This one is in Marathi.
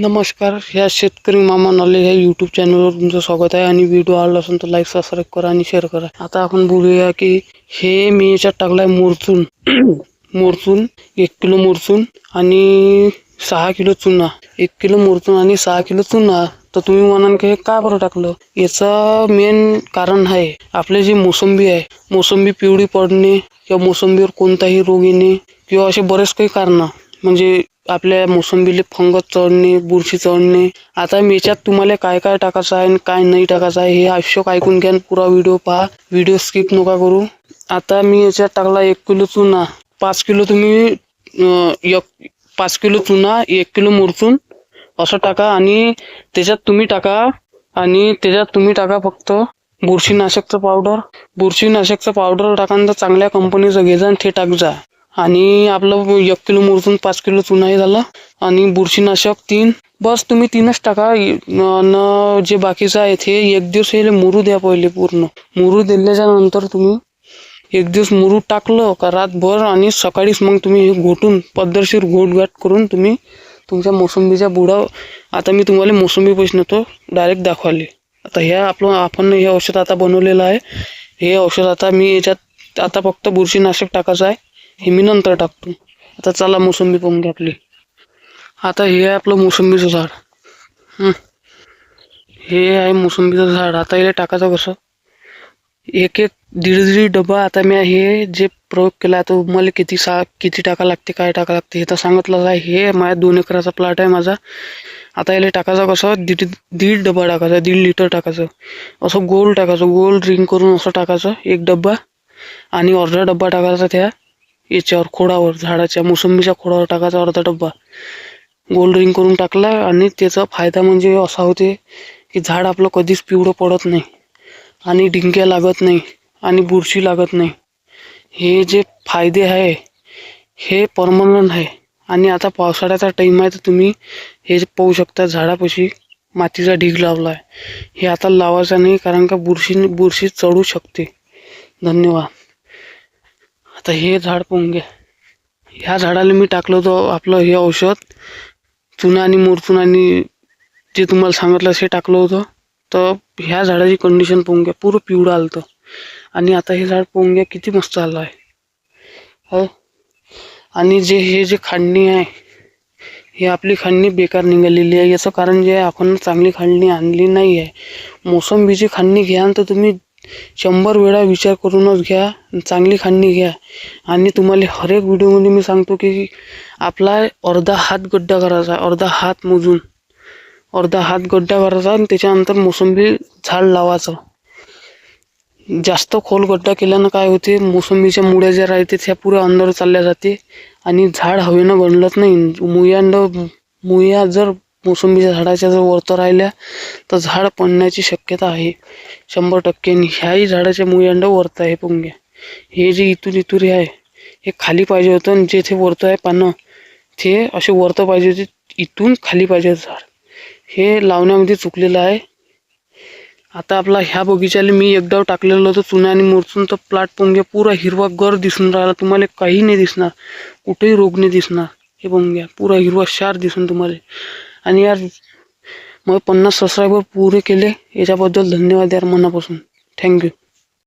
नमस्कार ह्या शेतकरी मामा नॉलेज ह्या यूट्यूब चॅनलवर तुमचं स्वागत आहे आणि व्हिडिओ आवडला असेल तर लाईक सबस्क्राईब करा आणि शेअर करा. आता आपण बोलूया की हे मी याच्यात टाकलाय मोरचून. मोरचून एक किलो मोरचून आणि सहा किलो चुना. एक किलो मोरचून आणि सहा किलो चुना. तर तुम्ही म्हणाल की हे का बरं टाकलं? याचं मेन कारण आहे आपले जे मोसंबी आहे मोसंबी पिवळी पडणे किंवा मोसंबीवर कोणताही रोग येणे किंवा असे बरेच काही कारण. म्हणजे आपल्या मोसंबीले फंगस चढणे बुरशी चढणे. आता मी याच्यात तुम्हाला काय काय टाकायचं आहे आणि काय नाही टाकायचं आहे हे आवश्यक ऐकून घ्या पुरा व्हिडिओ पहा. व्हिडिओ स्किप नका करू. आता मी याच्यात टाकला एक किलो चुना. पाच किलो तुम्ही एक पाच किलो चुना एक किलो मुरचून असं टाका आणि त्याच्यात तुम्ही टाका आणि त्याच्यात तुम्ही टाका फक्त बुरशीनाशकचं पावडर बुरशीनाशकचं पावडर टाकानंतर चांगल्या कंपनीचं घेजा आणि ते टाक जा. आणि आपलं एक किलो मुरसून पाच किलो चुनाही झालं आणि बुरशीनाशक तीन. बस तुम्ही तीनच टाका. न जे बाकीचं आहे ते एक दिवस हे मुरू द्या पहिले पूर्ण. मुरू दिल्याच्या नंतर तुम्ही एक दिवस मुरू टाकलं का रातभर आणि सकाळीच मग तुम्ही हे घोटून पद्धतशीर घोटघाट करून तुम्ही तुमच्या मोसंबीच्या बुडा आता मी तुम्हाला मोसंबी पैसे नव्हतो डायरेक्ट दाखवाले. आता ह्या आपलं आपण हे औषध आता बनवलेलं आहे. हे औषध आता मी याच्यात आता फक्त बुरशीनाशक टाकायचं आहे. हे मी नंतर टाकतो. आता चला मोसंबी पाहून घ्या आपली आता हे आहे आपलं मोसंबीचं झाड. हे. आहे मोसंबीचं झाड. आता याला टाकायचं कसं? एक एक दीड दीड डबा आता मी हे जे प्रयोग केला तो मला किती सा किती टाका लागते काय टाका लागते हे तर सांगितलं आहे. हे माझ्या दोन एकराचा प्लॉट आहे माझा. आता याला टाकायचं कसं? दीड दीड डबा टाकायचा दीड लिटर टाकायचं. असं गोल टाकायचं गोल रिंग करून असं टाकायचं एक डब्बा. आणि अर्धा डब्बा टाकायचा त्या. याच्यावर खोडावर झाडाच्या मोसंबीच्या खोडावर टाकायचा अर्धा डब्बा. गोल रिंग करून टाकला आणि त्याचा फायदा म्हणजे असा होते की झाड आपलं कधीच पिवळं पडत नाही आणि डिंक्या लागत नाही आणि बुरशी लागत नाही. हे जे फायदे आहे हे परमनंट आहे आणि आता पावसाळ्याचा टाईम आहे तर तुम्ही हे जे पाहू शकता झाडापाशी मातीचा ढीग लावला आहे हे आता लावायचा नाही कारण का बुरशी बुरशी चढू शकते. धन्यवाद. आता हे झाड पाहून घ्या ह्या झाडाला मी टाकलं होतं आपलं हे औषध. चुना आणि मोरचून आणि जे तुम्हाला सांगितलं ते टाकलं होतं. तर ह्या झाडाची कंडिशन पाहून घ्या. पूर्ण पिवळं आलं होतं आणि आता हे झाड पाहून घ्या किती मस्त आलं आहे. हो. आणि जे हे जे खांडणी आहे हे आपली खांडणी बेकार निघालेली आहे. याचं कारण जे आहे आपण चांगली खांडणी आणली नाही आहे. मोसंबीची खांडणी घ्या तर तुम्ही शंभर वेळा विचार करूनच घ्या चांगली खांडणी घ्या. आणि तुम्हाला हर एक व्हिडिओमध्ये मी सांगतो की आपला अर्धा हात गड्डा करायचा अर्धा हात मोजून. अर्धा हात गड्डा करायचा आणि त्याच्यानंतर मोसंबी झाड लावायचं. जास्त खोल गड्डा केल्यानं काय होते मोसंबीच्या मुळ्या ज्या राहते त्या पुऱ्या अंदर चालल्या जाते आणि झाड हवेनं गणलत नाही. मुयांड मुया जर मोसंबीच्या झाडाच्या जर वरतं राहिल्या तर झाड पडण्याची शक्यता आहे. शंभर टक्के आणि ह्याही झाडाच्या मुयांड वरतं आहे पुंग्या. हे जे इथून इथून हे आहे हे खाली पाहिजे होतं आणि जे ते वरतं आहे पानं ते असे वरतं पाहिजे होते इथून खाली पाहिजे होतं झाड. हे लावण्यामध्ये चुकलेलं आहे. आता आपला ह्या बगीचाला मी एकदा टाकलेलं होतं चुना आणि मोरचून तर प्लॉट पोंग्या पुरा हिरवा गर दिसून राहिला. तुम्हाला काही नाही दिसणार. कुठेही रोग नाही दिसणार. हे पोंग्या पुरा हिरवा शार दिसून तुम्हाला. आणि यार मग पन्नास सबस्क्रायबर पुरे केले. याच्याबद्दल धन्यवाद यार मनापासून. थँक्यू